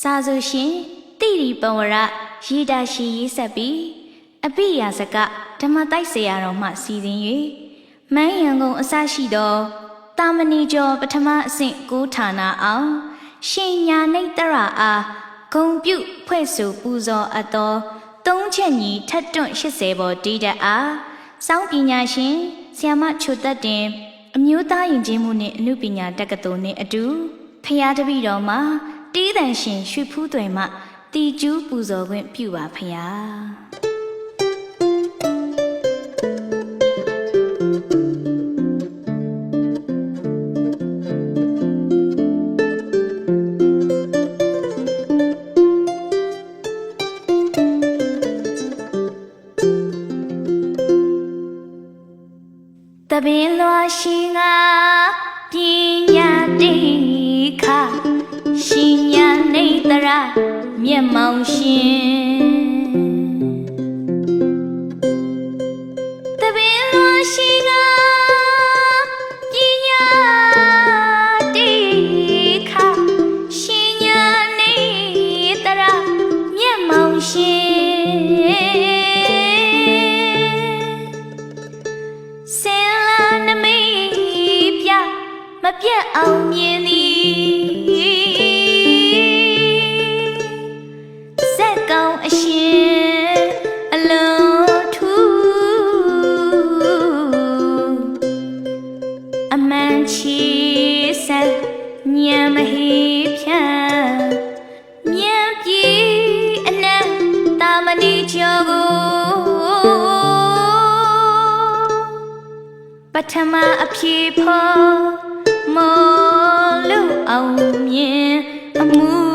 စာဆိုရှင်တိရီပဝရရေတာရှိရေးဆက်ပြီးအပိယာစကဓမ္မတိုက်ဆရာတော်မှစီစဉ်၍မန်းရန်ကုန်အစရှိသောတာမဏီကျော်ပထမအဆင့်ကိုဌာနအောင်ရှင်ညာနိတ်တရအားဂုံပြုဖွဲ့ဆိုပူဇော်အပ်သောသုံးချက်ညီထက်တွန့်80ဘောတီးတတ်အားစောင်းပညာရှင်ဆ iam မချိုသက်တင် အမျိုးသားယဉ်ကျေးမှုနှင့်အမှုပညာတက္ကသိုလ်နှင့်အတူဖျားတပည့်တော်မှာ တီးတန်ရှင်ရွှေဖူးသွင်မှတီကျူးပူဇော်ခွင့်ပြုပါဖျားတပင်လွာရှိငါပညာတိခရှင်ညာနေ တရမျက်မှောင်ရှင်တပင်လွာရှိငါပညာတိခရှင်ညာနေတရမျက်မှောင်ရှင် ညံမဟေဖြန့်မြတ်ပြေအနံ့တာမဏိကျော်ကိုပထမအဖြေဖို့မောလူအောင်မြင်အမှု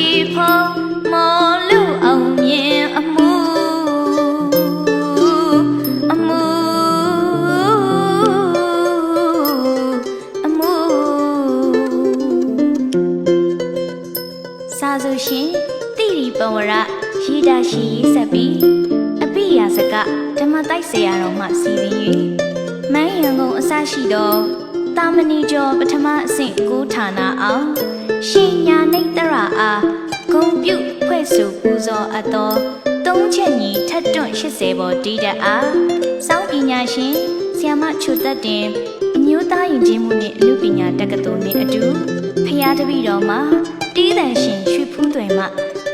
မအဖြေဖို့မော်လူအောင်မြင်အမှုအမှုအမှုစာဆိုရှင်တိရီပဝရရေတာရှိရေးဆက်ပြီးအပိယာစကဓမ္မတိုက်ဆရာတော်မှစီရင်၍မန်းရန်ကုန်အစရှိသော တာမဏီကျော်ပထမအဆင့်ကိုဌာနအောင်ရှင်ညာနိတ်တရအားဂုံပြုဖွဲ့ဆိုပူဇော်အပ်သောသုံးချက်ညီထက်တွန့်80ဘောတီးတတ်အားစောင်းပညာရှင်ဆ iam မချိုသက်တင်အမျိုးသားယဉ်ကျေးမှုနှင့်အမှုပညာတက္ကသိုလ်နှင့်အတူဖျားတပည့်တော်မှာတီးတန်ရှင်ရွှေဖူးသွင်မှ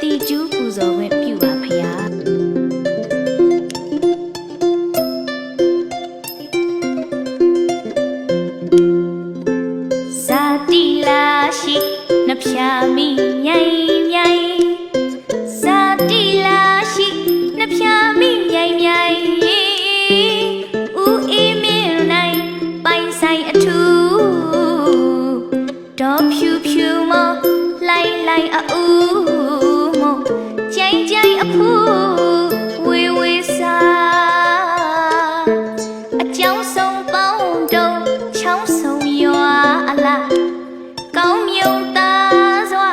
တီကျူးပူဇော်ခွင့်ပြုပါ လိုက်လိုက်အူမကြိုင်ကြိုင်အဖူဝေဝေစာအကြောင်းဆုံးပေါင်းတုံးချောင်းဆုံးရွာအလားကောင်းမြုံသားစွာ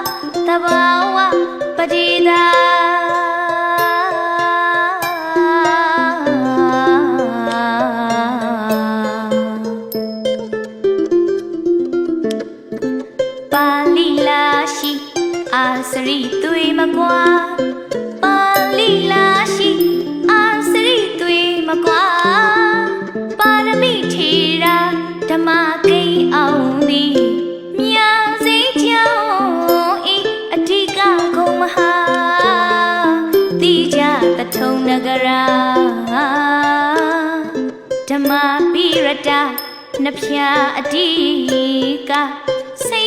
အာစရိသွေမကွာပါဠိလာရှိအာစရိသွေမကွာပါရမိထေရာဓမ္မကိန်းအောင်သည်မြာစိချောင်းဤအဓိကဂုံမဟာတိကြတထုံနဂရာဓမ္မပိရတနှဖျားအဓိကစိ